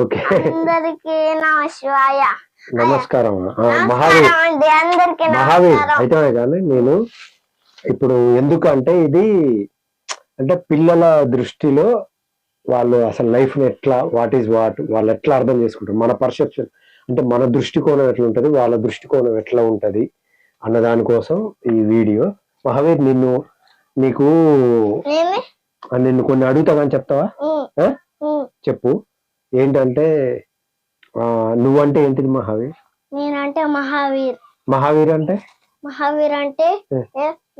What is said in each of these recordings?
Okay. అందరికి నమశివాయ నమస్కారం మహావీర్. మహావీర్ అయితే కానీ నేను ఇప్పుడు ఎందుకంటే ఇది అంటే పిల్లల దృష్టిలో వాళ్ళు అసలు లైఫ్ ఎట్లా వాట్ ఈస్ వాట్ వాళ్ళు ఎట్లా అర్థం చేసుకుంటారు? మన పర్సెప్షన్ అంటే మన దృష్టికోణం ఎట్లా ఉంటది వాళ్ళ దృష్టికోణం ఎట్లా ఉంటది అన్న దానికోసం ఈ వీడియో. మహావీర్ నిన్ను నీకు నిన్ను కొన్ని అడుగుతా కానీ చెప్తావా. చెప్పు. ఏంటంటే నువ్వంటే ఏంటిది మహావీర్? నేనంటే మహావీర్. మహావీర్ అంటే? మహావీర్ అంటే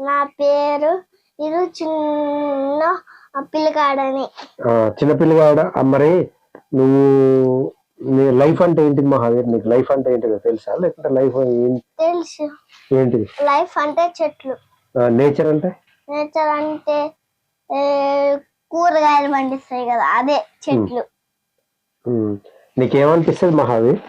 నా పేరు ఇది చిన్న పిల్లకాడని ఆ, చిన్నపిల్లగాడ ఆ, మరి నువ్వు నీ లైఫ్ అంటే ఏంటిది మహావీర్? నీకు లైఫ్ అంటే ఏంటిదో తెలుసా? లేకుంటే లైఫ్ తెలుసు. ఏంటిది? లైఫ్ అంటే చెట్లు. నేచర్ అంటే? నేచర్ అంటే కూరగాయలు పండిస్తాయి కదా అదే చెట్లు. నీకేమనిపిస్తుంది మహావీర్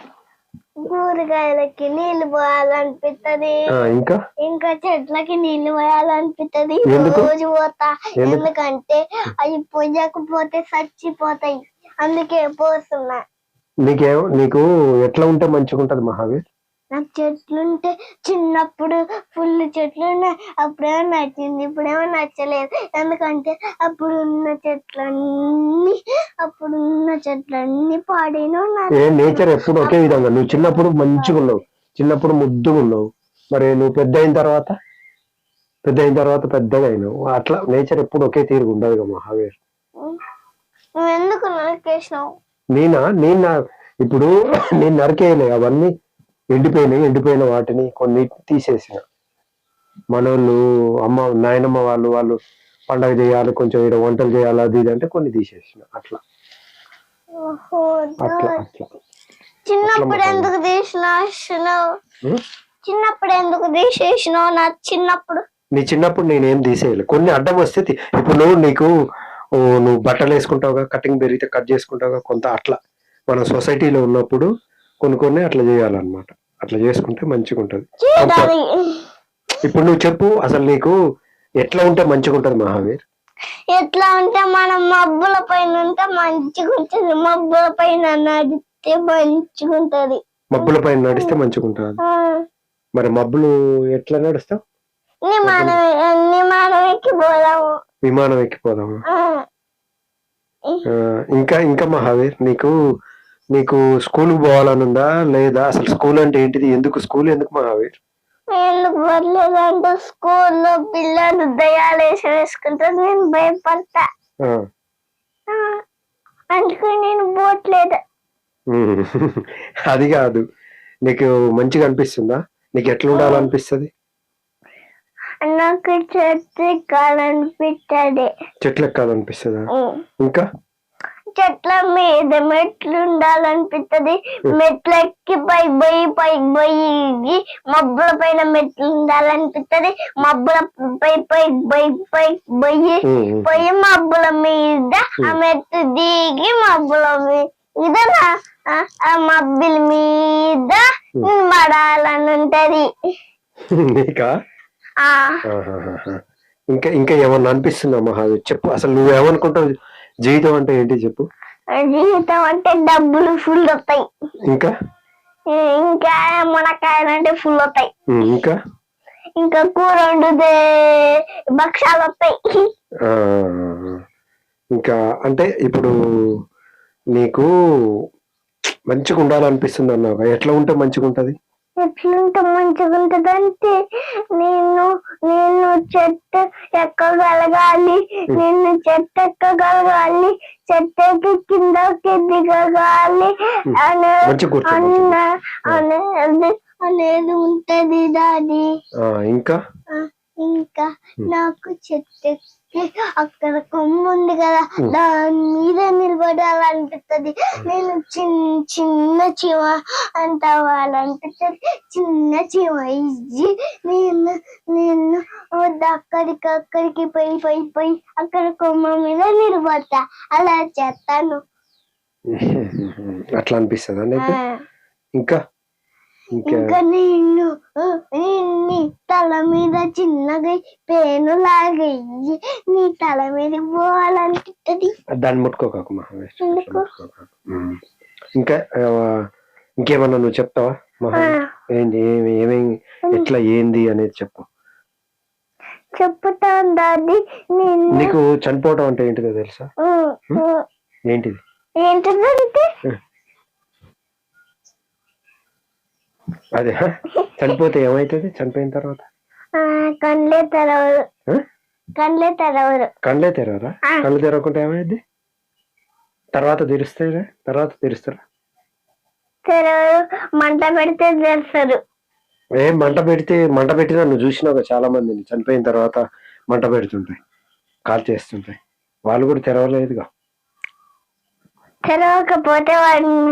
కూరగాయలకి నీళ్ళు పోయాలనిపిస్తది ఇంకా? ఇంకా చెట్లకి నీళ్ళు పోయాలనిపిస్తది? రోజు పోతా. ఎందుకు? ఎందుకంటే అవి పోయకపోతే చచ్చిపోతాయి. అందుకే పోతున్నా నీకేం నీకు ఎట్లా ఉంటే మంచిగా ఉంటది మహావీర్ నాకు చెట్లుంటే చిన్నప్పుడు ఫుల్ చెట్లు ఉన్నాయి అప్పుడేమో నచ్చింది. ఇప్పుడేమో నచ్చలేదు. ఎందుకంటే అప్పుడు ఉన్న చెట్లన్నీ అప్పుడు ఉన్న చెట్లన్నీ పాడేను ఏ నేచర్ ఎప్పుడు ఒకే విధంగా. నువ్వు చిన్నప్పుడు మంచిగా ఉన్నావు చిన్నప్పుడు ముద్దుగా ఉన్నావు మరి నువ్వు పెద్ద అయిన తర్వాత? పెద్ద అయిన తర్వాత పెద్దగా అయినావు. అట్లా నేచర్ ఎప్పుడు ఒకే తీరుగా ఉండదు మహావీర్. నువ్వు ఎందుకు నరికేసినావు? నేనా? నేను ఇప్పుడు నేను నరికేయలే అవన్నీ. ఎండిపోయినాయి ఎండిపోయిన వాటిని కొన్ని తీసేసిన. మనోళ్ళు అమ్మ నాయనమ్మ వాళ్ళు వాళ్ళు పండగ చేయాలి కొంచెం ఇక్కడ వంటలు చేయాలి అది ఇది అంటే కొన్ని తీసేసిన అట్లా. అట్లా అట్లా. చిన్నప్పుడు ఎందుకు తీసినావు? చిన్నప్పుడు ఎందుకు తీసేసినావు? నా చిన్నప్పుడు. నీ చిన్నప్పుడు నేనేం తీసేయలే. కొన్ని అడ్డం వస్తే ఇప్పుడు నువ్వు నీకు నువ్వు బట్టలు వేసుకుంటావుగా కటింగ్ పెరిగితే కట్ చేసుకుంటావుగా కొంత అట్లా. మన సొసైటీలో ఉన్నప్పుడు కొన్ని కొన్ని అట్లా చేయాలన్నమాట. అట్లా చేసుకుంటే మంచిగా ఉంటది ఇప్పుడు నువ్వు చెప్పు అసలు నీకు ఎట్లా ఉంటే మంచిగా ఉంటది మహావీర్? ఎట్లా ఉంటే మనం మబ్బుల పైన ఉంటే మంచిగా ఉంటుంది మబ్బుల పైన నడిస్తే మంచిగా ఉంటది మబ్బుల పైన నడిస్తే మంచిగా ఉంటది మరి మబ్బులు ఎట్లా నడుస్తావు? విమానం ఎక్కిపోదాము? ఆ, ఆ, ఇంకా ఇంకా మహావీర్ నీకు నీకు స్కూల్ పోవాలని ఉందా? లేదా అసలు స్కూల్ అంటే ఏంటిది? ఎందుకు స్కూల్ ఎందుకు మహావీర్? పర్లేదంటే స్కూల్లో పిల్లలు దయాలు వేసి వేసుకుంటారు నేను భయపడతా. ఆ, నేను పోట్లేదు. ఉమ్. అది కాదు. నీకు మంచిగా అనిపిస్తుందా? నీకు ఎట్లా ఉండాలనిపిస్తుంది నాకు చెట్టు ఎక్కాలనిపిస్తుంది చెట్లు ఎక్కాలనిపిస్తుందా? ఇంకా? చెట్ల మీద మెట్లు ఉండాలనిపిస్తుంది మెట్లు ఎక్కి పై పోయి పై పోయి మబ్బుల పైన మెట్లు ఉండాలనిపిస్తుంది మబ్బుల పై పై పై పై పోయి. పోయి మబ్బుల మీద ఆ మెట్టు దిగి మబ్బుల మీద ఆ- మబ్బుల మీద పడాలని ఉంటది. ఇంకా ఇంకా ఏమన్నా అనిపిస్తుందా మహావీర్ చెప్పు అసలు నువ్వేమనుకుంటావు? జీవితం అంటే ఏంటి చెప్పు? జీవితం అంటే డబ్బులు ఫుల్ వస్తాయి. ఇంకా? ఇంకా మునక్కాయలు అంటే ఫుల్ వస్తాయి. ఇంకా? ఇంకా కూర వండుతే భక్షాలు వస్తాయి. ఇంకా అంటే ఇప్పుడు నీకు మంచిగా ఉండాలనిపిస్తుంది అన్నావు ఎట్లా ఉంటే మంచిగా ఉంటది ఎట్లుంటే మంచిగా ఉంటది అంటే నేను నేను చెట్టు ఎక్కగలగాలి నేను చెట్టు ఎక్కగలగాలి చెట్టు ఎక్కి కిందకి దిగగాలి అనే అన్న అనేది అనేది ఉంటది దాది ఆ, ఇంకా? ఇంకా నాకు చెట్టు అక్కడ కొమ్ము ఉంది కదా దాని మీద నిలబడాలనిపిస్తుంది. నేను చిన్న చిన్న చీమ అంట వాళ్ళనిపిస్తుంది. చిన్న చీమ ఇచ్చి నేను నేను వద్ద అక్కడికి అక్కడికి పోయి పోయి పోయి అక్కడ కొమ్మ మీద నిలబడతా. అలా చేస్తాను. అట్లా అనిపిస్తుంది ఇంకా? ఇంకా నిన్ను ఆ, నీ తల మీద చిన్నగా పేను లాగయ్యి నీ తల మీద పోవాలనిపిస్తుంది దాన్ని ముట్టుకోకాకు. ఇంకా ఇంకేమన్నా నువ్వు చెప్తావా మహావీర్ ఏంటి ఏమి ఏమేమి ఎట్లా ఏంది అనేది చెప్పు. చెప్పుతాను దాది నిన్ను. నీకు చనిపోవడం అంటే ఏంటిదో తెలుసా? ఏంటిది? ఏంటిదంటే అదే? చనిపోతే ఏమైతుంది? చనిపోయిన తర్వాత? కళ్ళే తెరవరు? కళ్ళే తెరవరు. కళ్ళే తెరవరా. కళ్ళు తెరవకుంటే ఏమైంది తర్వాత తెరుస్తారా తర్వాత తెరుస్తారా? తెరవరు. మంట పెడితే తెరుస్తారు. ఏ మంట పెడితే మంట పెట్టినా నువ్వు చూసినావు చాలా మందిని చనిపోయిన తర్వాత మంట పెడుతుంటాయి. కాల్ చేస్తుంటాయి. వాళ్ళు కూడా తెరవలేదుగా. తెరవకపోతే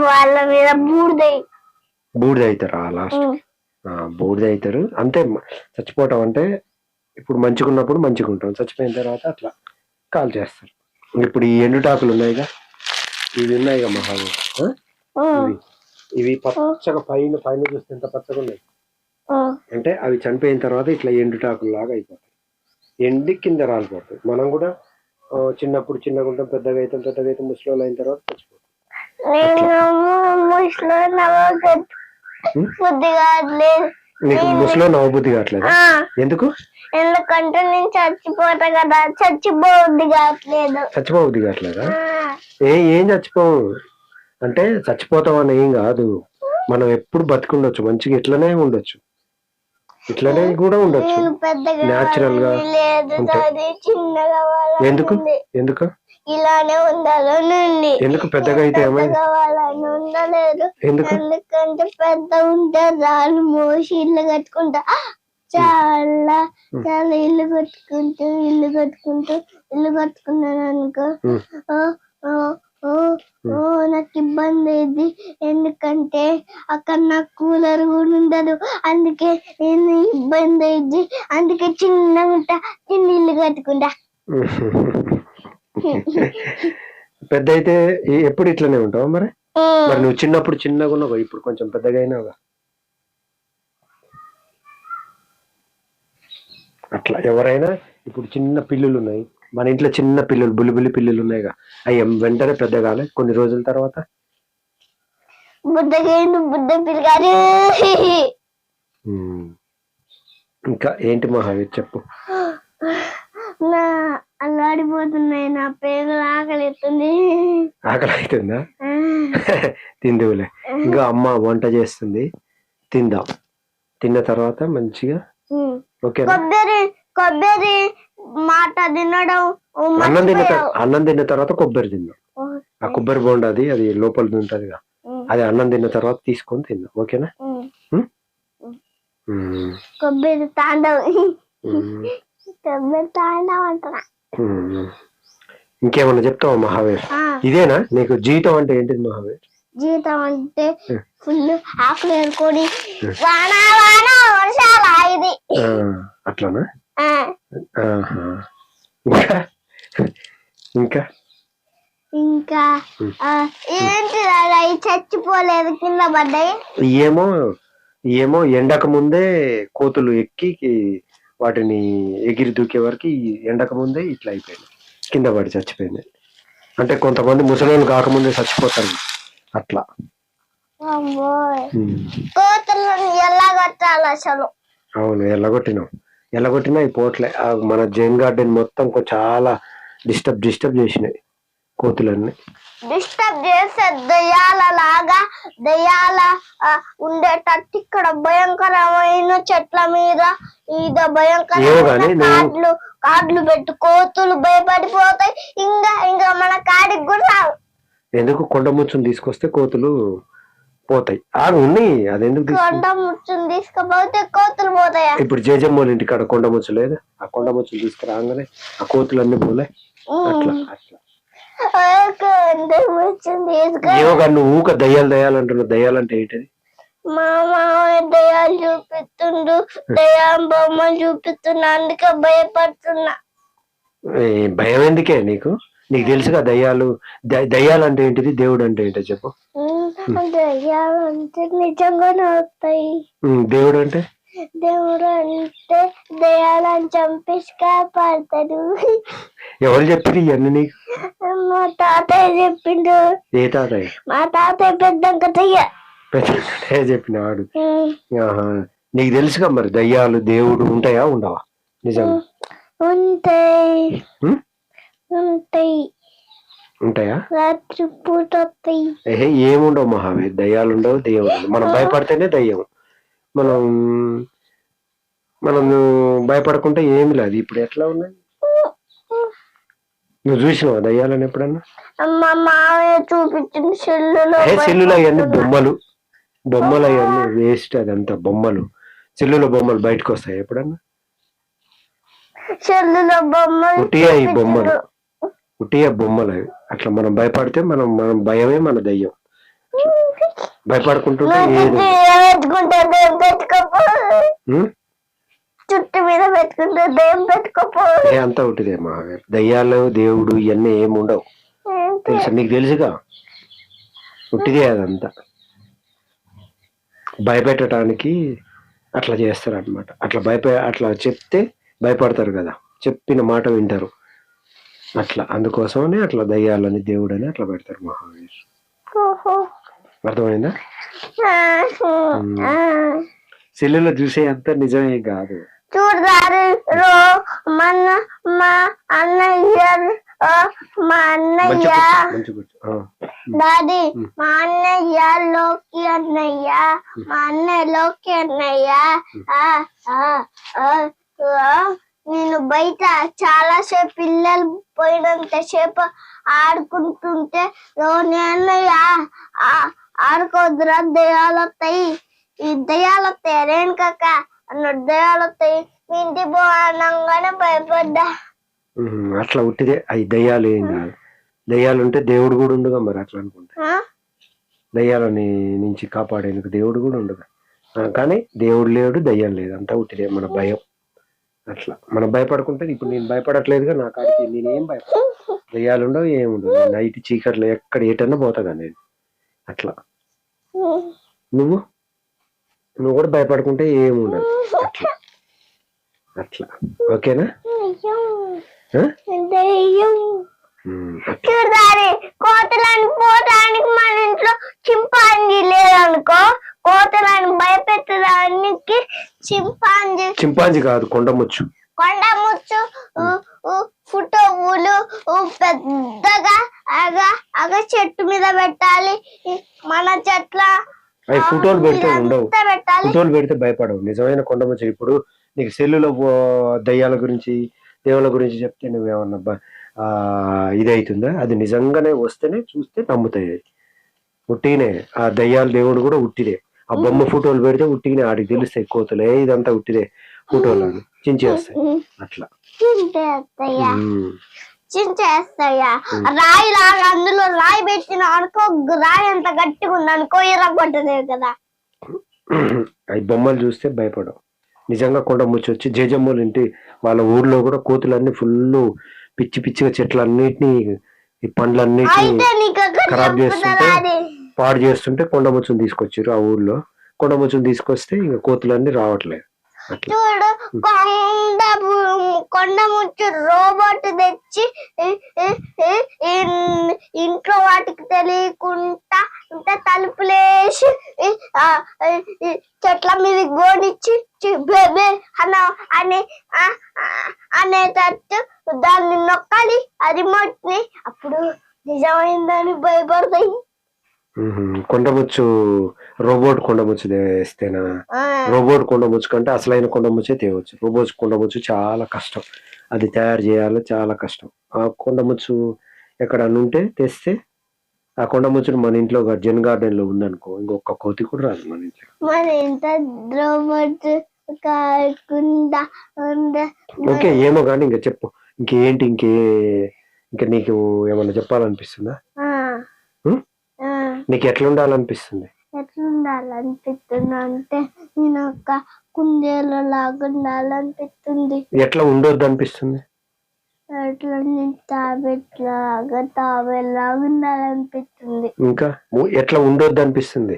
వాళ్ళ మీద బూడిదై బూడిద అవుతారు ఆ లాస్ట్ బూడిద అవుతారు అంతే చచ్చిపోవటం అంటే ఇప్పుడు మంచిగా ఉన్నప్పుడు మంచిగా ఉంటాం చచ్చిపోయిన తర్వాత అట్లా కాల్ చేస్తారు. ఇప్పుడు ఈ ఎండుటాకులు ఉన్నాయిగా. ఇవి ఉన్నాయిగా మహాబు ఇవి. ఇవి పచ్చగా పైన పైన చూస్తే ఎంత పచ్చగా ఉన్నాయి? అంటే అవి చనిపోయిన తర్వాత ఇట్లా ఎండుటాకులు లాగా అయిపోతాయి. ఎండి కింద రాలిపోతాయి. మనం కూడా చిన్నప్పుడు చిన్నగా ఉంటాం పెద్దగా అయితే పెద్దగా అయితే ముసలి అయిన తర్వాత చచ్చిపోతాం. బుద్ధి కావట్లేదు. నీకు ముసలో నవ్వబుద్ధి కావట్లేదా? ఆ, ఎందుకు? ఎందుకంటే నేను చచ్చిపోతా కదా చచ్చిపోవద్ది కావట్లేదు. చచ్చిపోబుద్ధి కావట్లేదా? ఏ ఏం చచ్చిపోవు? అంటే చచ్చిపోతాం అని ఏం కాదు. మనం ఎప్పుడు బతికుండొచ్చు మంచిగా ఇట్లనే ఉండొచ్చు. ఇట్లనే కూడా ఉండొచ్చు. Natural గా ఎందుకు. ఎందుకు? ఇలానే ఉండాలని ఉంది. ఎందుకు పెద్దగా అయితే ఏమైంది? కావాలని ఉండలేదు. ఎందుకు? ఎందుకంటే పెద్ద ఉంటే రాళ్ళు మోసి ఇల్లు కట్టుకుంటా. చాలా. చాలా ఇల్లు కట్టుకుంటూ ఇల్లు కట్టుకుంటూ ఇల్లు కట్టుకున్నాను అనుకో. ఓ, ఓ, ఓ, ఓ, నాకు ఇబ్బంది అయింది. ఎందుకంటే అక్కడ నాకు కూలర్ కూడా ఉండదు. అందుకే నేను ఇబ్బంది అయింది. అందుకే చిన్నగా ఉంటా చిన్న ఇల్లు కట్టుకుంటా. పెద్ద అయితే ఎప్పుడు ఇట్లనే ఉంటావా మరి? మరి నువ్వు చిన్నప్పుడు చిన్నగా ఉన్నావు ఇప్పుడు కొంచెం పెద్దగా అయినావుగా అట్లా ఎవరైనా ఇప్పుడు చిన్న పిల్లులు ఉన్నాయి మన ఇంట్లో చిన్న పిల్లులు బుల్లిబుల్లి పిల్లులు ఉన్నాయిగా అవి వెంటనే పెద్ద కాలే కొన్ని రోజుల తర్వాత. ఇంకా ఏంటి మహావీర్ చెప్పు? నా అల్లాడిపోతున్నాయి నా పేగులు ఆకలిస్తుంది ఆకలి అవుతుందా తిందువులే. ఇంకా అమ్మ వంట చేస్తుంది. తిందాం. తిన్న తర్వాత మంచిగా ఓకేనా? కొబ్బరి కొబ్బరి మాట తినడం అన్నం తిన్న అన్నం తిన్న తర్వాత కొబ్బరి తిందాం. ఆ కొబ్బరి బోండా అది అది లోపల ఉంటదిగా. ఉం, అది అన్నం తిన్న తర్వాత తీసుకొని తిందాం. ఓకేనా? కొబ్బరి తాండవ్. కొబ్బరి తాండవ్ ఉమ్. ఇంకేమన్నా చెప్తావా మహావీర్? ఇదేనా? నీకు జీవితం అంటే ఏంటిది మహావీర్? జీతం అంటే. ఫుల్ ఆకులు ఏరుకొని వాన వాన వర్షాల ఇది. అట్లానా. ఇంకా? ఇంకా? ఏంటి ఈ చచ్చిపోలేదు కింద పడ్డాయి? ఏమో ఏమో ఎండక ముందే కోతులు ఎక్కి వాటిని ఎగిరి దూకే వరకు ఎండక ముందే ఇట్లా అయిపోయింది. కింద పడి చచ్చిపోయింది. అంటే కొంతమంది ముసలోళ్ళు కాకముందే చచ్చిపోతారు. అట్లా. అవును ఎల్లగొట్టినాం. ఎల్లగొట్టినా ఈ పోట్లే మన జైన్ గార్డెన్ మొత్తం చాలా డిస్టర్బ్ డిస్టర్బ్ చేసినాయి కోతులన్నీ. డిస్టర్బ్ చేసే దయ్యాల లాగా దయ్యాల ఉండేటట్టు ఇక్కడ భయంకరమైన చెట్ల మీద ఏవో భయంకరమైన కార్డులు కార్డులు పెట్టు కోతులు భయపడిపోతాయి. ఇంకా ఇంకా మన కాడికి కూడా రావు. ఎందుకు కొండ ముచ్చుని తీసుకొస్తే కోతులు పోతాయి? ఆ ఉన్నాయి అది ఎందుకు కొండ ముచ్చుని తీసుకుపోతే కోతులు పోతాయా? ఇప్పుడు జేజమ్మోళ్ళ ఇంటికాడ కొండ ముచ్చు లేదు? ఆ కొండ ముచ్చులు తీసుకురాగానే ఆ కోతులన్నీ పోలే. అట్లా. అట్లా ఆ కొండ ముచ్చుని తీసుకు ఏవో కానీ నువ్వు ఊక దయ్యాలు దయ్యాలు అంటున్నావు దయ్యాలంటే ఏంటిది? మా మామయ్య దయ్యాలు చూపిస్తుండు దయ్యాం బొమ్మలు చూపిస్తున్నా అందుకే భయపడుతున్నా. భయం ఎందుకే నీకు? నీకు తెలుసుగా దయ్యాలు దయ్యాలు అంటే ఏంటిది దేవుడు అంటే ఏంటో చెప్పు. ఉమ్, దయ్యాలంటే నిజంగానే వస్తాయి. దేవుడు అంటే దేవుడు అంటే దయ్యాలను చంపేసి కాపాడతాడు ఎవరు చెప్పారు ఇవన్నీ నీకు? మా తాతయ్య చెప్పిండు. ఏ తాతయ్య? మా తాతయ్య పెద్ద దయ్య పెద్ద చెప్పినాడు. ఆహా. నీకు తెలుసుగా మరి దయ్యాలు దేవుడు ఉంటాయా ఉండవా? నిజంగా. ఉంటాయి? ఉంటాయి. ఉంటాయా? రాత్రి పూట వస్తాయి. ఏహే ఏముండవు మహావీర్. దయ్యాలు ఉండవు దేవుడు ఉండవు. మనం భయపడితేనే దయ్యం మనం మనం భయపడకుంటే ఏమి లేదు. ఇప్పుడు ఎట్లా ఉన్నాయి? నువ్వు చూసినావా దయ్యాలని ఎప్పుడన్నా? చూపించిన సెల్లులో అవన్నీ బొమ్మలు? బొమ్మలు అవన్నీ వేస్ట్ అదంతా బొమ్మలు. సెల్లులో బొమ్మలు బయటకు వస్తాయి ఎప్పుడన్నా? సెల్లులో బొమ్మలు ఈ బొమ్మలు? ఉట్టిగా బొమ్మలు అవి? అట్లా మనం భయపడితే మనం మనం భయమే మన దయ్యం. భయపడుకుంటుంటే? చుట్టు మీద పెట్టుకుంటే దెయ్యం పెట్టుకోపో. అంతా దయ్యాలు దేవుడు ఇవన్నీ ఏమి ఉండవు. తెలుసా? నీకు తెలుసుగా? ఉట్టిదే అదంతా. భయపెట్టడానికి అట్లా చేస్తారు అనమాట అట్లా భయప అట్లా చెప్తే భయపడతారు కదా. చెప్పిన మాట వింటారు. అట్లా. అందుకోసమని అట్లా దయ్యాలని దేవుడు అని అట్లా పెడతారు మహావీర్. ఓహో. అర్థమైందా. సెల్లులో చూసే అంత నిజమే కాదు. రో మన మా అన్నయ్య మా అన్నయ్య. డాడీ మా అన్నయ్య లోకి అన్నయ్య మా అన్నయ్య లోకి అన్నయ్య. నేను బయట చాలా సేపు పిల్లలు పోయినంత సేపు ఆడుకుంటుంటే రోని అన్నయ్య ఆ, ఆడుకోద్దురా దయ్యాలు వస్తాయి ఈ దయ్యాలు వస్తాయి రేణు కాక అన్నాడు దయ్యాలు వస్తాయి మీ ఇంటి పోనంగానే భయపడ్డా. అట్లా ఉట్టిదే. అవి దయ్యాలు ఏం కాదు. దయ్యాలు ఉంటే దేవుడు కూడా ఉండగా మరి అట్లా అనుకుంటా. ఆ? దయ్యాలని నుంచి కాపాడేందుకు దేవుడు కూడా ఉండదు ఆ, కానీ దేవుడు లేడు దయ్యం లేదు. అంతా ఉట్టిదే మన భయం. అట్లా. మనం భయపడుకుంటే ఇప్పుడు నేను భయపడట్లేదుగా నా కాడికి నేనేం భయపడ దయ్యాలు ఉండవు ఏముండవు. నైట్ చీకట్లో ఎక్కడ ఏటన్నా పోతాగా నేను. అట్లా. నువ్వు? నువ్వు కూడా భయపడుకుంటే ఏముండదు. అట్లా. అట్లా. ఓకేనా? చూడాలి కోతలను పోవడానికి మన ఇంట్లో చింపాంజీ లేదనుకో కోతలను భయపెట్టడానికి చింపాంజీ. చింపాంజీ కాదు కొండముచ్చు కొండ ముచ్చు ఫోటోలు పెద్దగా అగ అగ చెట్టు మీద పెట్టాలి. మన చెట్ల ఫోటోలు పెడితే ఉండవు. ఫోటోలు పెడితే భయపడవు. నిజమైన కొండముచ్చు ఇప్పుడు నీకు సెల్లులో దయ్యాల గురించి దేవుళ్ళ గురించి చెప్తే నువ్వేమన్నా ఆ ఇదైతుందా? అది నిజంగానే వస్తేనే చూస్తే నమ్ముతాయి. అది. ఉట్టినే ఆ దయ్యాల దేవుడు కూడా ఉట్టిదే ఆ బొమ్మ ఫోటోలు పెడితే ఉట్టినే ఆడికి తెలుస్తాయి కోతలే ఇదంతా ఉట్టిదే ఫోటోలు చించేస్తాయి? అట్లా రాయి లాగా అందులో రాయి పెట్టిన అనుకో రాయి ఎంత గట్టిగా ఉంది అనుకో ఇరగొట్టలేదు కదా. అవి బొమ్మలు చూస్తే భయపడవు. నిజంగా కొండ ముచ్చి వచ్చి జేజమ్మోళ్ళ ఇంటి వాళ్ళ ఊర్లో కూడా కోతులన్నీ ఫుల్ పిచ్చి పిచ్చిగా చెట్లన్నిటిని ఈ పండ్లన్నిటిని ఖరాబ్ చేస్తుంటే. పాడు చేస్తుంటే కొండ ముచ్చుని తీసుకొచ్చారు ఆ ఊర్లో. కొండ ముచ్చుని తీసుకొస్తే ఇంకా కోతులన్నీ రావట్లేదు. చూడు కొండ కొండ ముచ్చు రోబోట్ తెచ్చి ఇంట్లో వాటికి తెలియకుండా ఇంత తలుపులేసి చెట్ల మీద గోనిచ్చి చి- బేబే అన అనే అనేటట్టు దాన్ని నొక్కాలి ఆ రిమోట్ని అప్పుడు నిజమైందని భయపడతాయి. కొండముచ్చు రోబోట్ కొండముచ్చు వేస్తేనా రోబోట్ కొండముచ్చు కంటే అసలైన కొండముచ్చే తేవచ్చు. రోబోట్ కొండముచ్చు చాలా కష్టం. అది తయారు చేయాలి చాలా కష్టం. ఆ కొండముచ్చు ఎక్కడన్నా ఉంటే తెస్తే ఆ కొండముచ్చును మన ఇంట్లో జన్ గార్డెన్లో ఉందనుకో ఇంకొక కోతి కూడా రాదు మన ఇంట్లో. మన ఇంత రోబోట్ కాకుండా ఉందా? ఓకే ఏమో కానీ ఇంకా చెప్పు. ఇంకేంటి ఇంకే ఇంకా నీకు ఏమన్నా చెప్పాలనిపిస్తుందా? నీకు ఎట్లా ఉండాలనిపిస్తుంది ఎట్లుండాలనిపిస్తుంది అంటే నేను ఒక కుందేలు లాగా ఉండాలనిపిస్తుంది ఎట్లా ఉండొద్దు అనిపిస్తుంది అట్లా తాబెట్ లాగా తాబేలాగా ఉండాలనిపిస్తుంది ఇంకా ఎట్లా ఉండొద్దు అనిపిస్తుంది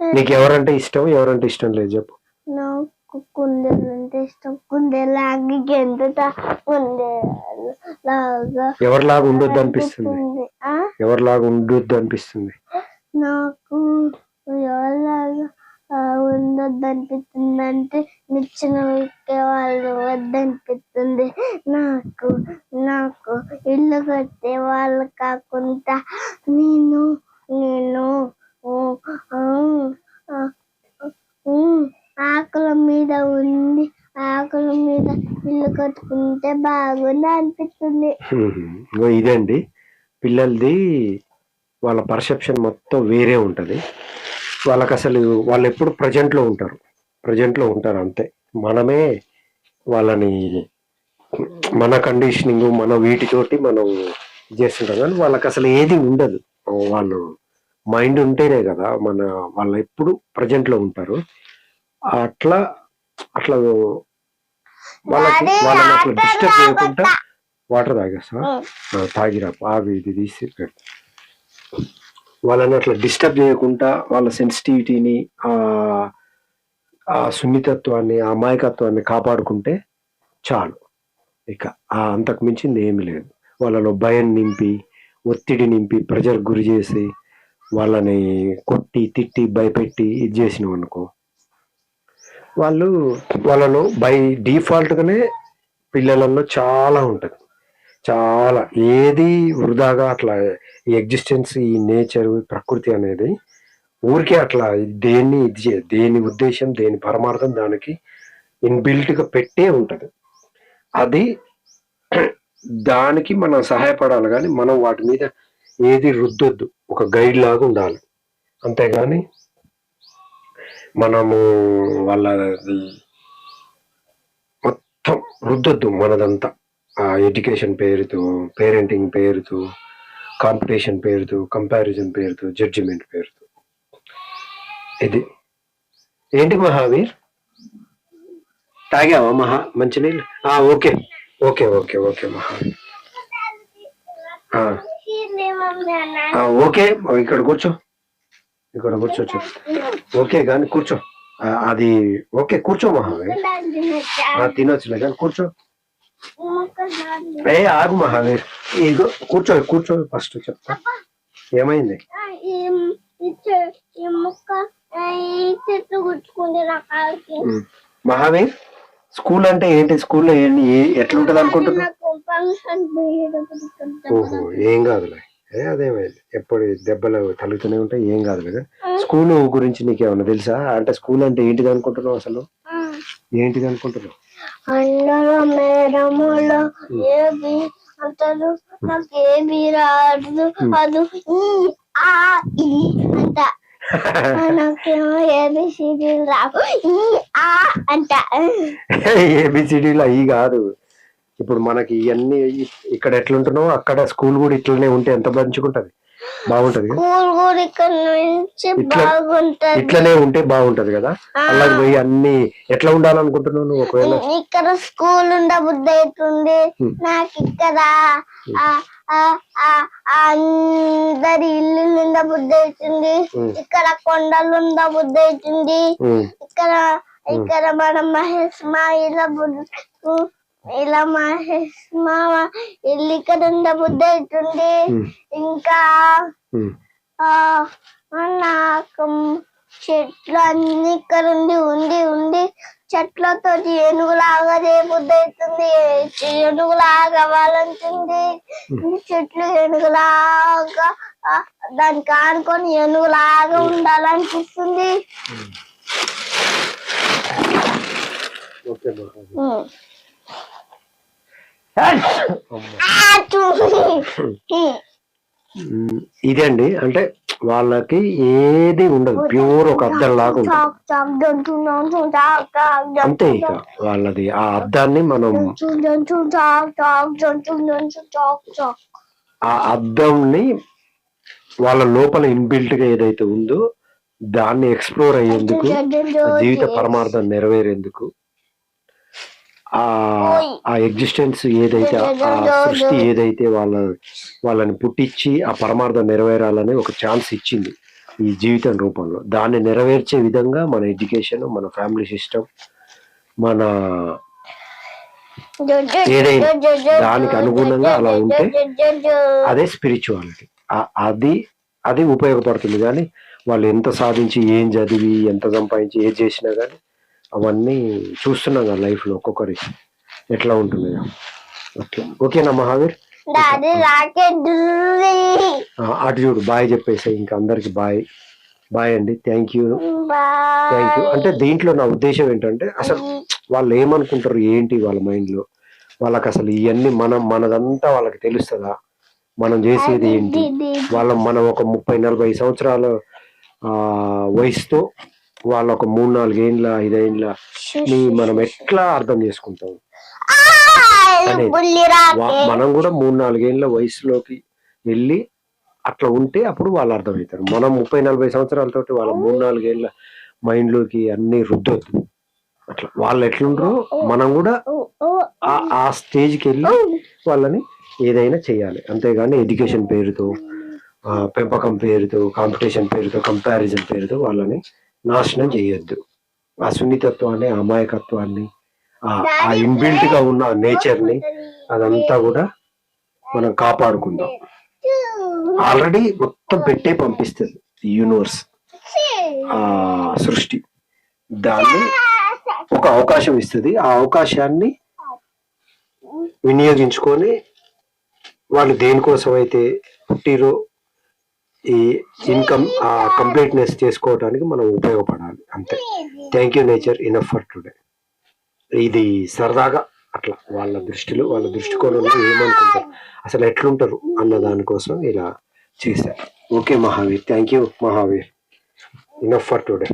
నీకు ఎవరంటే ఇష్టం ఎవరంటే ఇష్టం లేదు చెప్పు. నాకు కుందేలు అంటే ఇష్టం. కుందేలాగా ఎంత కుందేలు లాగా ఎవరిలాగా ఉండొద్దు అనిపిస్తుంది. అనిపిస్తుంది. ఆ? ఎవరిలాగా ఉండొద్దు అనిపిస్తుంది నాకు అనిపిస్తుంది అంటే నిచ్చిన ఎక్కే వాళ్ళు వద్దనిపిస్తుంది నాకు నాకు ఇల్లు కట్టే వాళ్ళు కాకుండా నేను నేను ఆకుల మీద ఉండి ఆకుల మీద ఇల్లు కట్టుకుంటే బాగుంది అనిపిస్తుంది. ఇదండి. పిల్లలది వాళ్ళ పర్సెప్షన్ మొత్తం వేరే ఉంటుంది. వాళ్ళకి అసలు వాళ్ళు ఎప్పుడు ప్రజెంట్లో ఉంటారు. ప్రజెంట్లో ఉంటారు అంతే. మనమే వాళ్ళని మన కండిషనింగ్ మన వీటితోటి మనం చేస్తుంటాం. కానీ వాళ్ళకి అసలు ఏది ఉండదు. వాళ్ళు మైండ్ ఉంటేనే కదా మన వాళ్ళు ఎప్పుడు ప్రజెంట్లో ఉంటారు. అట్లా అట్లా వాళ్ళకి వాళ్ళని అట్లా వాటర్ డిస్టర్బ్ చేయకుండా? వాటర్ తాగేస్తా. తాగిరా ఆవి ఇది తీసి పెట్టు. వాళ్ళని అట్లా డిస్టర్బ్ చేయకుండా వాళ్ళ సెన్సిటివిటీని ఆ సున్నితత్వాన్ని ఆ అమాయకత్వాన్ని కాపాడుకుంటే చాలు. ఇక ఆ అంతకు మించింది ఏమి లేదు. వాళ్ళలో భయం నింపి ఒత్తిడి నింపి ప్రెజర్ గురి చేసి వాళ్ళని కొట్టి తిట్టి భయపెట్టి ఇది చేసినాం అనుకో వాళ్ళు వాళ్ళలో బై డిఫాల్ట్గానే పిల్లలలో చాలా ఉంటుంది. చాలా ఏది వృధాగా అట్లా ఈ ఎగ్జిస్టెన్స్ ఈ నేచర్ ప్రకృతి అనేది ఊరికే అట్లా దేన్ని ఇది దేని ఉద్దేశం దేని పరమార్థం దానికి ఇన్బిల్ట్గా పెట్టే ఉంటుంది. అది దానికి మనం సహాయపడాలి కానీ మనం వాటి మీద ఏది రుద్దొద్దు. ఒక గైడ్ లాగా ఉండాలి. అంతేగాని మనము వాళ్ళది మొత్తం రుద్దొద్దు మనదంతా. ఎడ్యుకేషన్ పేరుతో పేరెంటింగ్ పేరుతో కాంపిటీషన్ పేరుతో కంపారిజన్ పేరుతో జడ్జిమెంట్ పేరుతో. ఇది. ఏంటి మహావీర్? తాగావా మహా? మంచినీళ్ళు ఆ okay. Okay okay okay Mahavir. Okay. ఇక్కడ కూర్చో. ఇక్కడ కూర్చోచ్చు ఓకే కానీ కూర్చో. అది ఓకే కూర్చో మహావీర్. తినొచ్చులే కానీ కూర్చో. ఏ ఆగు మహావీర్ ఇగో కూర్చో కూర్చో ఫస్ట్ చెప్తా. ఏమైంది. మహావీర్ స్కూల్ అంటే ఏంటి? స్కూల్లో ఏంటి? ఎట్లుంటది అనుకుంటున్నావు? పోయేటప్పుడు ఓహో ఏం కాదులే. ఏ అదేమైంది? ఎప్పుడు దెబ్బలు తగులుతూనే ఉంటాయి ఏం కాదులే స్కూల్ గురించి నీకేమన్నా తెలుసా? అంటే స్కూల్ అంటే ఏంటిది అనుకుంటున్నావు అసలు? ఏంటిది అనుకుంటున్నావు? అందరూ మేడములో ఏబి అంటారు? నాకు ఏబి రాదు. అది ఈ ఆ ఈ అంట. నాకేమో ఏబిసిడి రావు. ఈ ఆ అంట. ఏబిసిడీలు అవి కాదు. ఇప్పుడు మనకి ఇవన్నీ ఇక్కడ ఎట్లుంటున్నావు అక్కడ స్కూల్ కూడా ఇట్లనే ఉంటే ఎంత మంచిగా ఉంటుంది బాగుంటది ఇట్లనే ఉంటే బాగుంటది కదా? అలాగే పోయి అన్ని ఎట్లా ఉండాలనుకుంటున్నావు నువ్వు ఒకవేళ? ఇక్కడ స్కూల్ ఉండ బుద్ధి అవుతుంది Hmm. నాకు ఇక్కడ ఆ, ఆ, ఆ, ఆ అందరి ఇల్లు నిండా బుద్ధి అవుతుంది. ఇక్కడ కొండలు ఉండ బుద్ధి అవుతుంది ఇక్కడ ఇక్కడ మన మహేష్ మా ఇలా బుద్ధి ఇలా మహేష్ మా ఇల్లు ఇక్కడ ఉండ బుద్ధి అవుతుంది ఉమ్, ఇంకా నాకు చెట్లు అన్ని ఇక్కడ ఉండి ఉండి ఉండి చెట్లతో ఏనుగులాగా రేపుద్ది అవుతుంది ఏనుగులాగా అవ్వాలంటుంది చెట్లు ఏనుగులాగా దానికి ఆనుకొని ఏనుగులాగా ఉండాలనిపిస్తుంది. ఓకే మహావీర్. ఉమ్. అమ్మ. ఆ, చూ- ఉమ్, ఇదండి అంటే వాళ్ళకి ఏది ఉండదు. ప్యూర్ ఒక అద్దం లాగా ఉంటుంది. అంతే ఇక వాళ్ళది. ఆ అద్దాన్ని మనం ఆ అద్దంని వాళ్ళ లోపల ఇన్బిల్ట్గా ఏదైతే ఉందో దాన్ని ఎక్స్ప్లోర్ అయ్యేందుకు జీవిత పరమార్థం నెరవేరేందుకు ఆ ఆ ఎగ్జిస్టెన్స్ ఏదైతే ఆ సృష్టి ఏదైతే వాళ్ళ వాళ్ళని పుట్టించి ఆ పరమార్థం నెరవేరాలని ఒక ఛాన్స్ ఇచ్చింది ఈ జీవితం రూపంలో. దాన్ని నెరవేర్చే విధంగా మన ఎడ్యుకేషన్ మన ఫ్యామిలీ సిస్టమ్ మన ఏదైనా దానికి అనుగుణంగా అలా ఉంటే అదే స్పిరిచువాలిటీ అది అది ఉపయోగపడుతుంది కానీ వాళ్ళు ఎంత సాధించి ఏం చదివి ఎంత సంపాదించి ఏం చేసినా కానీ అవన్నీ చూస్తున్నాం కదా లైఫ్లో ఒక్కొక్కరి ఎట్లా ఉంటుంది. అట్లా. ఓకేనా మహావీర్? అటు చూడు బాయ్ చెప్పేసి ఇంకా అందరికి బాయ్. బాయ్ అండి థ్యాంక్ యూ థ్యాంక్ యూ అంటే దీంట్లో నా ఉద్దేశం ఏంటంటే అసలు వాళ్ళు ఏమనుకుంటారు ఏంటి వాళ్ళ మైండ్లో? వాళ్ళకి అసలు ఇవన్నీ మనం మనదంతా వాళ్ళకి తెలుస్తుందా? మనం చేసేది ఏంటి? వాళ్ళ మనం ఒక ముప్పై నలభై సంవత్సరాల ఆ వయసుతో వాళ్ళ ఒక మూడు నాలుగేండ్ల ఐదేండ్ల ని మనం ఎట్లా అర్థం చేసుకుంటాం? మనం కూడా మూడు నాలుగేళ్ళ వయసులోకి వెళ్ళి అట్లా ఉంటే అప్పుడు వాళ్ళు అర్థమవుతారు. మనం ముప్పై నలభై సంవత్సరాలతోటి వాళ్ళ మూడు నాలుగేళ్ళ మైండ్లోకి అన్ని రుద్దొద్దు. అట్లా వాళ్ళు ఎట్లుంటారో మనం కూడా ఆ స్టేజ్కి వెళ్ళి వాళ్ళని ఏదైనా చేయాలి. అంతేగాని ఎడ్యుకేషన్ పేరుతో పెంపకం పేరుతో కాంపిటీషన్ పేరుతో కంపారిజన్ పేరుతో వాళ్ళని నాశనం చేయొద్దు. ఆ సున్నితత్వాన్ని అమాయకత్వాన్ని ఆ- ఆ ఇన్బిల్ట్గా ఉన్న నేచర్ని అదంతా కూడా మనం కాపాడుకుందాం. ఆల్రెడీ మొత్తం పెట్టే పంపిస్తుంది యూనివర్స్ ఆ సృష్టి. దాన్ని ఒక అవకాశం ఇస్తుంది. ఆ అవకాశాన్ని వినియోగించుకొని వాళ్ళు దేనికోసం అయితే పుట్టిరో ఈ ఇన్కమ్ కంప్లీట్నెస్ చేసుకోవడానికి మనం ఉపయోగపడాలి. అంతే. Thank you nature enough for today. ఇది సరదాగా అట్లా వాళ్ళ దృష్టిలో వాళ్ళ దృష్టికోణంలో ఏమనుకుంటారు? అసలు ఎట్లుంటారు అన్న దానికోసం ఇలా చేశారు. Okay Mahavir. Thank you Mahavir. Enough for today.